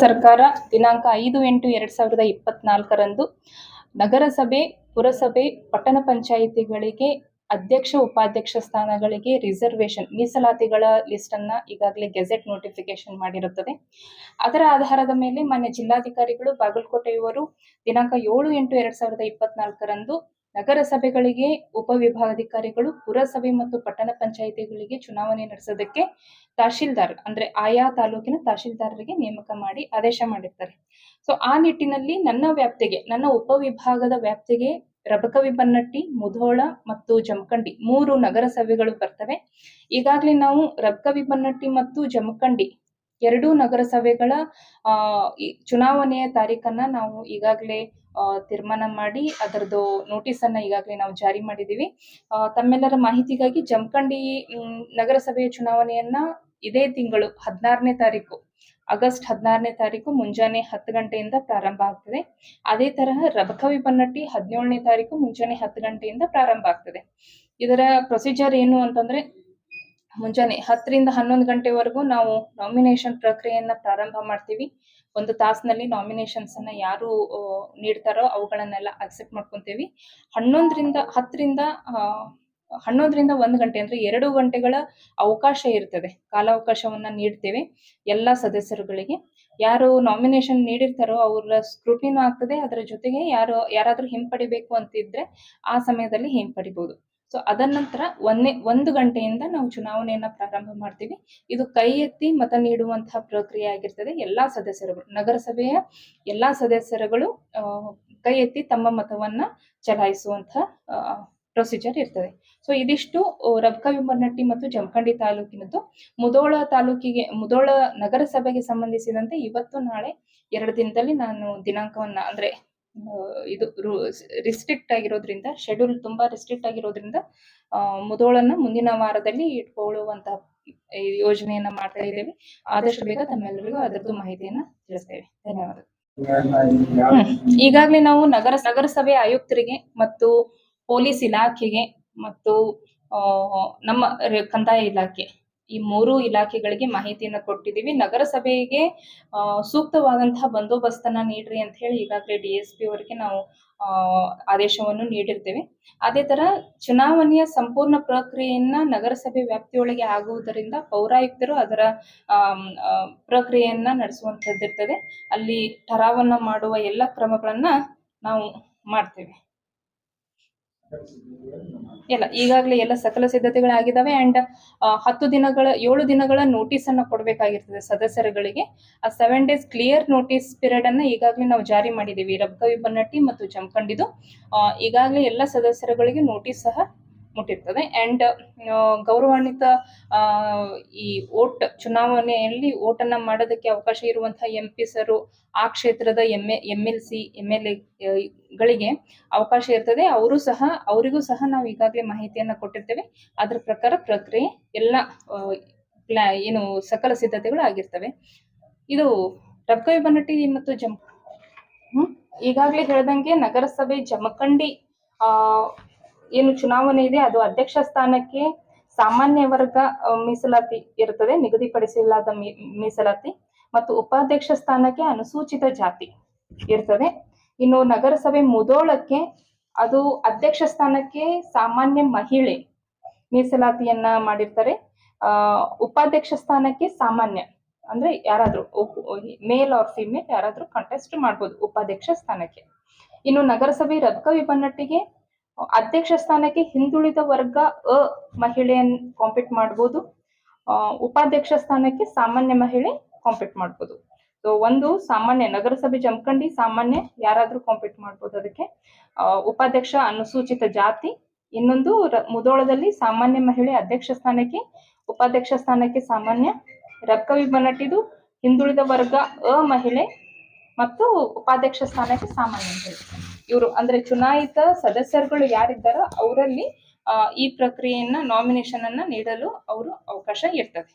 ಸರ್ಕಾರ ದಿನಾಂಕ ಐದು ಎಂಟು ಎರಡ್ ಸಾವಿರದ ಇಪ್ಪತ್ನಾಲ್ಕರಂದು ನಗರಸಭೆ ಪುರಸಭೆ ಪಟ್ಟಣ ಪಂಚಾಯಿತಿಗಳಿಗೆ ಅಧ್ಯಕ್ಷ, ಉಪಾಧ್ಯಕ್ಷ ಸ್ಥಾನಗಳಿಗೆ ರಿಸರ್ವೇಶನ್ ಮೀಸಲಾತಿಗಳ ಲಿಸ್ಟ್ ಅನ್ನ ಈಗಾಗಲೇ ಗೆಜೆಟ್ ನೋಟಿಫಿಕೇಶನ್ ಮಾಡಿರುತ್ತದೆ. ಅದರ ಆಧಾರದ ಮೇಲೆ ಮಾನ್ಯ ಜಿಲ್ಲಾಧಿಕಾರಿಗಳು ಬಾಗಲಕೋಟೆಯವರು ದಿನಾಂಕ ಏಳು ಎಂಟು ಎರಡು ಸಾವಿರದ ಇಪ್ಪತ್ನಾಲ್ಕರಂದು ನಗರಸಭೆಗಳಿಗೆ, ಉಪವಿಭಾಗಾಧಿಕಾರಿಗಳು, ಪುರಸಭೆ ಮತ್ತು ಪಟ್ಟಣ ಪಂಚಾಯಿತಿಗಳಿಗೆ ಚುನಾವಣೆ ನಡೆಸೋದಕ್ಕೆ ತಹಶೀಲ್ದಾರ್ ಅಂದ್ರೆ ಆಯಾ ತಾಲೂಕಿನ ತಹಶೀಲ್ದಾರರಿಗೆ ನೇಮಕ ಮಾಡಿ ಆದೇಶ ಮಾಡಿರ್ತಾರೆ. ಸೊ ಆ ನಿಟ್ಟಿನಲ್ಲಿ ನನ್ನ ವ್ಯಾಪ್ತಿಗೆ, ನನ್ನ ಉಪವಿಭಾಗದ ವ್ಯಾಪ್ತಿಗೆ ರಬಕವಿ ಬನ್ನಟ್ಟಿ ಮುಧೋಳ ಮತ್ತು ಜಮಖಂಡಿ ಮೂರು ನಗರಸಭೆಗಳು ಬರ್ತವೆ. ಈಗಾಗಲೇ ನಾವು ರಬಕವಿಬನ್ನಟ್ಟಿ ಮತ್ತು ಜಮಖಂಡಿ ಎರಡೂ ನಗರಸಭೆಗಳ ಚುನಾವಣೆಯ ತಾರೀಖನ್ನ ನಾವು ಈಗಾಗಲೇ ತೀರ್ಮಾನ ಮಾಡಿ ಅದರದ್ದು ನೋಟಿಸ್ ಅನ್ನ ಈಗಾಗಲೇ ನಾವು ಜಾರಿ ಮಾಡಿದ್ದೀವಿ. ತಮ್ಮೆಲ್ಲರ ಮಾಹಿತಿಗಾಗಿ ಜಮಖಂಡಿ ನಗರಸಭೆಯ ಚುನಾವಣೆಯನ್ನ ಇದೇ ತಿಂಗಳು ಹದಿನಾರನೇ ತಾರೀಕು ಆಗಸ್ಟ್ ಹದಿನಾರನೇ ತಾರೀಕು ಮುಂಜಾನೆ ಹತ್ತು ಗಂಟೆಯಿಂದ ಪ್ರಾರಂಭ ಆಗ್ತದೆ. ಅದೇ ತರಹ ರಬಕವಿ ಬನ್ನಟ್ಟಿ ಹದಿನೇಳನೇ ತಾರೀಕು ಮುಂಜಾನೆ ಹತ್ತು ಗಂಟೆಯಿಂದ ಪ್ರಾರಂಭ ಆಗ್ತದೆ. ಇದರ ಪ್ರೊಸೀಜರ್ ಏನು ಅಂತಂದ್ರೆ ಮುಂಜಾನೆ ಹತ್ತರಿಂದ ಹನ್ನೊಂದು ಗಂಟೆವರೆಗೂ ನಾವು ನಾಮಿನೇಷನ್ ಪ್ರಕ್ರಿಯೆಯನ್ನ ಪ್ರಾರಂಭ ಮಾಡ್ತೀವಿ. ಒಂದು ತಾಸಿನಲ್ಲಿ ನಾಮಿನೇಷನ್ಸ್ ಅನ್ನ ಯಾರು ನೀಡ್ತಾರೋ ಅವುಗಳನ್ನೆಲ್ಲ ಅಕ್ಸೆಪ್ಟ್ ಮಾಡ್ಕೊಂತೀವಿ. ಹನ್ನೊಂದರಿಂದ ಹತ್ತರಿಂದ ಹನ್ನೊಂದರಿಂದ ಒಂದು ಗಂಟೆ ಅಂದ್ರೆ ಎರಡು ಗಂಟೆಗಳ ಅವಕಾಶ ಇರ್ತದೆ. ಕಾಲಾವಕಾಶವನ್ನ ನೀಡ್ತೇವೆ ಎಲ್ಲ ಸದಸ್ಯರುಗಳಿಗೆ. ಯಾರು ನಾಮಿನೇಷನ್ ನೀಡಿರ್ತಾರೋ ಅವರ ಸ್ಕ್ರೂಟಿನೂ ಆಗ್ತದೆ. ಅದರ ಜೊತೆಗೆ ಯಾರು, ಯಾರಾದರೂ ಹಿಂಪಡಿಬೇಕು ಅಂತಿದ್ರೆ ಆ ಸಮಯದಲ್ಲಿ ಹಿಂಪಡಿಬಹುದು ಸೊ ಅದರ ನಂತರ ಒಂದೇ, ಒಂದು ಗಂಟೆಯಿಂದ ನಾವು ಚುನಾವಣೆಯನ್ನ ಪ್ರಾರಂಭ ಮಾಡ್ತೀವಿ. ಇದು ಕೈ ಎತ್ತಿ ಮತ ನೀಡುವಂತಹ ಪ್ರಕ್ರಿಯೆ ಆಗಿರ್ತದೆ. ಎಲ್ಲಾ ಸದಸ್ಯರುಗಳು, ನಗರಸಭೆಯ ಎಲ್ಲಾ ಸದಸ್ಯರುಗಳು ಕೈ ಎತ್ತಿ ತಮ್ಮ ಮತವನ್ನ ಚಲಾಯಿಸುವಂತಹ ಪ್ರೊಸೀಜರ್ ಇರ್ತದೆ. ಸೊ ಇದಿಷ್ಟು ರಬ್ಕ ವಿಮರ್ನಟ್ಟಿ ಮತ್ತು ಜಮಖಂಡಿ ತಾಲೂಕಿನದ್ದು. ಮುದೋಳ ತಾಲೂಕಿಗೆ ಮುದೋಳ ನಗರಸಭೆಗೆ ಸಂಬಂಧಿಸಿದಂತೆ ಇವತ್ತು ನಾಳೆ ಎರಡು ದಿನದಲ್ಲಿ ನಾನು ದಿನಾಂಕವನ್ನ ಅಂದ್ರೆ ಇದು ರಿಸ್ಟ್ರಿಕ್ಟ್ ಆಗಿರೋದ್ರಿಂದ ಶೆಡ್ಯೂಲ್ ತುಂಬಾ ರಿಸ್ಟ್ರಿಕ್ಟ್ ಆಗಿರೋದ್ರಿಂದ ಮುದೋಳನ್ನ ಮುಂದಿನ ವಾರದಲ್ಲಿ ಇಟ್ಕೊಳ್ಳುವಂತಹ ಯೋಜನೆಯನ್ನ ಮಾಡ್ತಾ ಇದ್ದೇವೆ. ಆದಷ್ಟು ಬೇಗ ತಮ್ಮೆಲ್ಲರಿಗೂ ಅದರದ್ದು ಮಾಹಿತಿಯನ್ನ ತಿಳಿಸ್ತೇವೆ. ಧನ್ಯವಾದ ಈಗಾಗಲೇ ನಾವು ನಗರ ನಗರಸಭೆ ಆಯುಕ್ತರಿಗೆ ಮತ್ತು ಪೊಲೀಸ್ ಇಲಾಖೆಗೆ ಮತ್ತು ನಮ್ಮ ಕಂದಾಯ ಇಲಾಖೆ. ಈ ಮೂರು ಇಲಾಖೆಗಳಿಗೆ ಮಾಹಿತಿಯನ್ನ ಕೊಟ್ಟಿದ್ದೀವಿ. ನಗರಸಭೆಗೆ ಸೂಕ್ತವಾದಂತಹ ಬಂದೋಬಸ್ತನ್ನ ನೀಡ್ರಿ ಅಂತ ಹೇಳಿ ಈಗಾಗಲೇ ಡಿ ಎಸ್ ಪಿ ಅವರಿಗೆ ನಾವು ಆದೇಶವನ್ನು ನೀಡಿರ್ತೇವೆ. ಅದೇ ತರ ಚುನಾವಣೆಯ ಸಂಪೂರ್ಣ ಪ್ರಕ್ರಿಯೆಯನ್ನ ನಗರಸಭೆ ವ್ಯಾಪ್ತಿಯೊಳಗೆ ಆಗುವುದರಿಂದ ಪೌರಾಯುಕ್ತರು ಅದರ ಪ್ರಕ್ರಿಯೆಯನ್ನ ನಡೆಸುವಂತದ್ದಿರ್ತದೆ. ಅಲ್ಲಿ ಠರಾವನ್ನ ಮಾಡುವ ಎಲ್ಲ ಕ್ರಮಗಳನ್ನ ನಾವು ಮಾಡ್ತೇವೆ. ಇಲ್ಲ ಈಗಾಗಲೇ ಎಲ್ಲ ಸಕಲ ಸಿದ್ಧತೆಗಳಾಗಿದ್ದಾವೆ ಅಂಡ್ ಹತ್ತು ದಿನಗಳ, ಏಳು ದಿನಗಳ ನೋಟಿಸ್ ಅನ್ನ ಕೊಡಬೇಕಾಗಿರ್ತದೆ ಸದಸ್ಯರುಗಳಿಗೆ. ಆ seven days clear notice period ಅನ್ನ ಈಗಾಗಲೇ ನಾವು ಜಾರಿ ಮಾಡಿದ್ದೀವಿ. ರಬಕವಿ ಬನ್ನಟ್ಟಿ ಮತ್ತು ಜಮಖಂಡಿದು ಈಗಾಗಲೇ ಎಲ್ಲ ಸದಸ್ಯರುಗಳಿಗೆ ನೋಟಿಸ್ ಸಹ ಮುಟ್ಟಿರ್ತದೆ. ಅಂಡ್ ಗೌರವಾನ್ವಿತ ಈ ಓಟ್ ಚುನಾವಣೆಯಲ್ಲಿ ಓಟನ್ನು ಮಾಡೋದಕ್ಕೆ ಅವಕಾಶ ಇರುವಂತಹ ಎಂ ಪಿ ಸರು ಆ ಕ್ಷೇತ್ರದ M M L C M L A ಗಳಿಗೆ ಅವಕಾಶ ಇರ್ತದೆ. ಅವರು ಸಹ, ಅವರಿಗೂ ಸಹ ನಾವು ಈಗಾಗಲೇ ಮಾಹಿತಿಯನ್ನ ಕೊಟ್ಟಿರ್ತೇವೆ. ಅದ್ರ ಪ್ರಕಾರ ಪ್ರಕ್ರಿಯೆ ಎಲ್ಲ ಪ್ಲಾ- ಏನು ಸಕಲ ಸಿದ್ಧತೆಗಳು ಆಗಿರ್ತವೆ. ಇದು ರಬಕವಿ ಬನ್ನಟ್ಟಿ ಮತ್ತು ಜಮ್ ಈಗಾಗಲೇ ಹೇಳ್ದಂಗೆ ನಗರಸಭೆ ಜಮಖಂಡಿ, ಆ ಏನು ಚುನಾವಣೆ ಇದೆ, ಅದು ಅಧ್ಯಕ್ಷ ಸ್ಥಾನಕ್ಕೆ ಸಾಮಾನ್ಯ ವರ್ಗ ಮೀಸಲಾತಿ ಇರುತ್ತದೆ ನಿಗದಿಪಡಿಸಲಾದ ಮೀಸಲಾತಿ, ಮತ್ತು ಉಪಾಧ್ಯಕ್ಷ ಸ್ಥಾನಕ್ಕೆ ಅನುಸೂಚಿತ ಜಾತಿ ಇರ್ತದೆ. ಇನ್ನು ನಗರಸಭೆ ಮುದೋಳಕ್ಕೆ ಅದು ಅಧ್ಯಕ್ಷ ಸ್ಥಾನಕ್ಕೆ ಸಾಮಾನ್ಯ ಮಹಿಳೆ ಮೀಸಲಾತಿಯನ್ನ ಮಾಡಿರ್ತಾರೆ. ಆ ಉಪಾಧ್ಯಕ್ಷ ಸ್ಥಾನಕ್ಕೆ ಸಾಮಾನ್ಯ, ಅಂದ್ರೆ ಯಾರಾದ್ರೂ ಮೇಲ್ ಆರ್ ಫಿಮೇಲ್ ಯಾರಾದ್ರೂ ಕಂಟೆಸ್ಟ್ ಮಾಡ್ಬೋದು ಉಪಾಧ್ಯಕ್ಷ ಸ್ಥಾನಕ್ಕೆ. ಇನ್ನು ನಗರಸಭೆ ರದ್ಕ ಅಧ್ಯಕ್ಷ ಸ್ಥಾನಕ್ಕೆ ಹಿಂದುಳಿದ ವರ್ಗ ಅ ಮಹಿಳೆಯನ್ ಕಾಂಪೀಟ್ ಮಾಡ್ಬೋದು. ಆ, ಉಪಾಧ್ಯಕ್ಷ ಸ್ಥಾನಕ್ಕೆ ಸಾಮಾನ್ಯ ಮಹಿಳೆ ಕಾಂಪೀಟ್ ಮಾಡ್ಬೋದು. ಸೊ ಒಂದು ಸಾಮಾನ್ಯ ನಗರಸಭೆ ಜಮಖಂಡಿ ಸಾಮಾನ್ಯ ಯಾರಾದ್ರೂ ಕಾಂಪೀಟ್ ಮಾಡ್ಬೋದು ಅದಕ್ಕೆ. ಉಪಾಧ್ಯಕ್ಷ ಅನುಸೂಚಿತ ಜಾತಿ. ಇನ್ನೊಂದು ಮುದೋಳದಲ್ಲಿ ಸಾಮಾನ್ಯ ಮಹಿಳೆ ಅಧ್ಯಕ್ಷ ಸ್ಥಾನಕ್ಕೆ ಉಪಾಧ್ಯಕ್ಷ ಸ್ಥಾನಕ್ಕೆ ಸಾಮಾನ್ಯ ರಕ್ಕವಿ ಬನ್ನಟ್ಟಿದು ಹಿಂದುಳಿದ ವರ್ಗ ಅ ಮಹಿಳೆ ಮತ್ತು ಉಪಾಧ್ಯಕ್ಷ ಸ್ಥಾನಕ್ಕೆ ಸಾಮಾನ್ಯ ಮಹಿಳೆ. ಇವರು ಅಂದ್ರೆ ಚುನಾಯಿತ ಸದಸ್ಯರುಗಳು ಯಾರಿದ್ದಾರೋ ಅವರಲ್ಲಿ ಈ ಪ್ರಕ್ರಿಯೆಯನ್ನ ನಾಮಿನೇಷನ್ ಅನ್ನ ನೀಡಲು ಅವರು ಅವಕಾಶ ಇರ್ತದೆ.